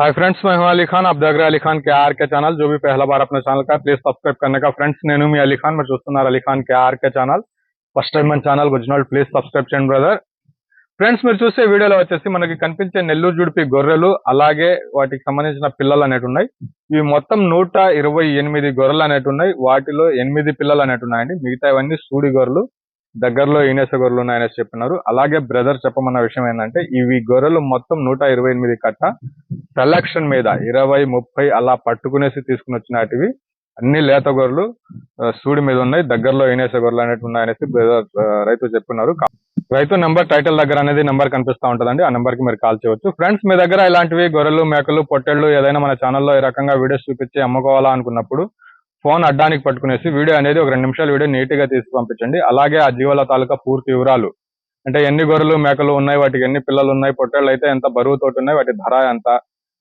Hi friends मैं అలీ ఖాన్ खान। आप देख रहे अली खान के आर के चैनल जो भी पहला बार अपने ప్లీజ్ సబ్స్క్రైబ్ करने का। ఫ్రెండ్స్ నేను మీ అలీ ఖాన్ మీరు చూస్తున్నారు Ali Khan K R K channel first time మన ఛానల్ వచ్చినోళ్ళు ప్లీజ్ సబ్స్క్రైబ్ చేయండి బ్రదర్ ఫ్రెండ్స్ మీరు చూసే వీడియోలో వచ్చేసి మనకి కనిపించే నెల్లూరు జుడిపి గొర్రెలు అలాగే వాటికి సంబంధించిన పిల్లలు అనేవి ఉన్నాయి. ఇవి మొత్తం నూట ఇరవై ఎనిమిది గొర్రెలు అనేటి ఉన్నాయి. వాటిలో ఎనిమిది పిల్లలు అనేవి ఉన్నాయండి. మిగతా ఇవన్నీ సూడి గొర్రెలు. దగ్గరలో ఈనేస గొర్రెలు ఉన్నాయనేసి చెప్పినారు. అలాగే బ్రదర్ చెప్పమన్న విషయం ఏంటంటే ఇవి గొర్రెలు మొత్తం నూట ఇరవై ఎనిమిది కట్ట సెలక్షన్ మీద ఇరవై ముప్పై అలా పట్టుకునేసి తీసుకుని వచ్చినటివి. అన్ని లేత గొర్రెలు సూడి మీద ఉన్నాయి. దగ్గరలో ఈనేస గొర్రెలు అనేవి ఉన్నాయనేసి బ్రదర్ రైతు చెప్తున్నారు రైతు నెంబర్ టైటిల్ దగ్గర అనేది నెంబర్ కనిపిస్తా ఉంటుందండి. ఆ నెంబర్కి మీరు కాల్ చేయవచ్చు ఫ్రెండ్స్ మీ దగ్గర ఇలాంటివి గొర్రెలు మేకలు పొట్టెళ్ళు ఏదైనా మన ఛానల్లో ఈ రకంగా వీడియోస్ చూపించి అమ్ముకోవాలా అనుకున్నప్పుడు ఫోన్ అడ్డానికి పట్టుకునేసి వీడియో అనేది ఒక రెండు నిమిషాలు వీడియో నీట్గా తీసి పంపించండి. అలాగే ఆ జీవాల తాలూకా పూర్తి వివరాలు. అంటే ఎన్ని గొర్రెలు మేకలు ఉన్నాయి వాటికి ఎన్ని పిల్లలు ఉన్నాయి పొట్టేళ్ళు అయితే ఎంత బరువు తోటి ఉన్నాయి వాటి ధర ఎంత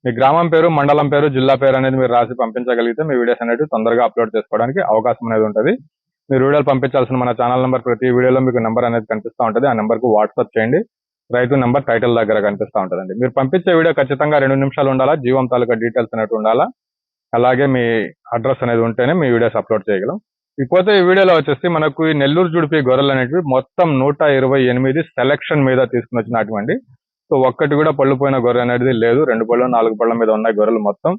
మీ గ్రామం పేరు మండలం పేరు జిల్లా పేరు అనేది మీరు రాసి పంపించగలిగితే మీ వీడియోస్ అనేవి తొందరగా అప్లోడ్ చేసుకోవడానికి అవకాశం అనేది ఉంటుంది. మీరు వీడియోలు పంపించాల్సిన మన ఛానల్ నెంబర్ ప్రతి వీడియోలో మీకు నెంబర్ అనేది కనిపిస్తూ ఉంటుంది. ఆ నెంబర్కు వాట్సాప్ చేయండి. రైతు నెంబర్ టైటిల్ దగ్గర కనిపిస్తూ ఉంటుందండి. మీరు పంపించే వీడియో ఖచ్చితంగా రెండు నిమిషాలు ఉండాలా? జీవం తాలూకా డీటెయిల్స్ అనేవి ఉండాలా? అలాగే మీ అడ్రస్ అనేది ఉంటేనే మీ వీడియోస్ అప్లోడ్ చేయగలం. ఇకపోతే ఈ వీడియోలో వచ్చేసి మనకు ఈ నెల్లూరు జుడిపి గొర్రెలు అనేటివి మొత్తం నూట ఇరవై ఎనిమిది సెలక్షన్ మీద తీసుకుని వచ్చినటువంటి. సో ఒక్కటి కూడా పళ్ళు పోయిన గొర్రె అనేది లేదు. రెండు పళ్ళు నాలుగు పళ్ళ మీద ఉన్నాయి గొర్రెలు మొత్తం.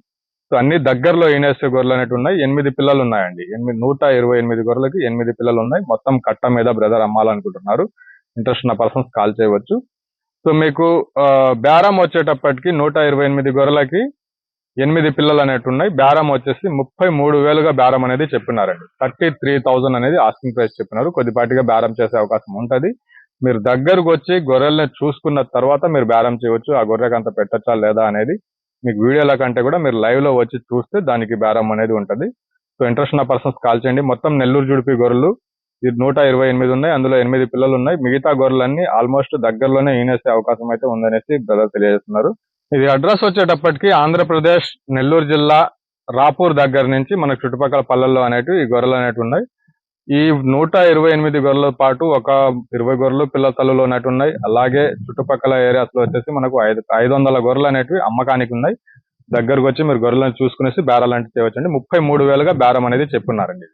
సో అన్ని దగ్గరలో ఈనేసే గొర్రెలు అనేవి ఉన్నాయి. ఎనిమిది పిల్లలు ఉన్నాయండి. ఎనిమిది నూట ఇరవై ఎనిమిది గొర్రెలకి ఎనిమిది పిల్లలు ఉన్నాయి. మొత్తం కట్ట మీద బ్రదర్ అమ్మాలనుకుంటున్నారు. ఇంట్రెస్ట్ ఉన్న పర్సన్స్ కాల్ చేయవచ్చు. సో మీకు ఆ, బేరం వచ్చేటప్పటికి నూట ఇరవై ఎనిమిది గొర్రెలకి ఎనిమిది పిల్లలు అనేటు ఉన్నాయి. బేరం వచ్చేసి ముప్పై మూడు వేలుగా బేరం అనేది చెప్పినారండి. థర్టీ త్రీ థౌసండ్ అనేది ఆస్కింగ్ ప్రైస్ చెప్పినారు. కొద్దిపాటిగా బేరం చేసే అవకాశం ఉంటది. మీరు దగ్గరకు వచ్చి గొర్రెల్ని చూసుకున్న తర్వాత మీరు బేరం చేయవచ్చు ఆ గొర్రెకి అంత పెట్టచ్చా లేదా అనేది మీకు వీడియోల కంటే కూడా మీరు లైవ్లో వచ్చి చూస్తే దానికి బేరం అనేది ఉంటది. సో ఇంట్రెస్ట్ ఉన్న పర్సన్స్ కాల్ చేయండి. మొత్తం నెల్లూరు జుడిపి గొర్రెలు ఇది నూట ఇరవై ఎనిమిది ఉన్నాయి. అందులో ఎనిమిది పిల్లలు ఉన్నాయి. మిగతా గొర్రెలన్నీ ఆల్మోస్ట్ దగ్గరలోనే ఈనేసే అవకాశం అయితే ఉందనేసి బ్రదర్ తెలియజేస్తున్నారు. ఇది అడ్రస్ వచ్చేటప్పటికి ఆంధ్రప్రదేశ్ నెల్లూరు జిల్లా రాపూర్ దగ్గర నుంచి మనకు చుట్టుపక్కల పల్లెల్లో అనేటివి ఈ గొర్రెలు అనేటివి ఉన్నాయి. ఈ నూట ఇరవై ఎనిమిది గొర్రెల పాటు ఒక ఇరవై గొర్రెలు పిల్ల తల్లులు అనేటివి ఉన్నాయి. అలాగే చుట్టుపక్కల ఏరియాస్లో వచ్చేసి మనకు ఐదు ఐదు వందల గొర్రెలు అనేటివి అమ్మకానికి ఉన్నాయి. దగ్గరకు వచ్చి మీరు గొర్రెలను చూసుకునేసి బేరాలు అంటే చేయవచ్చండి ముప్పై మూడు వేలుగా బేరం అనేది చెప్పున్నారండి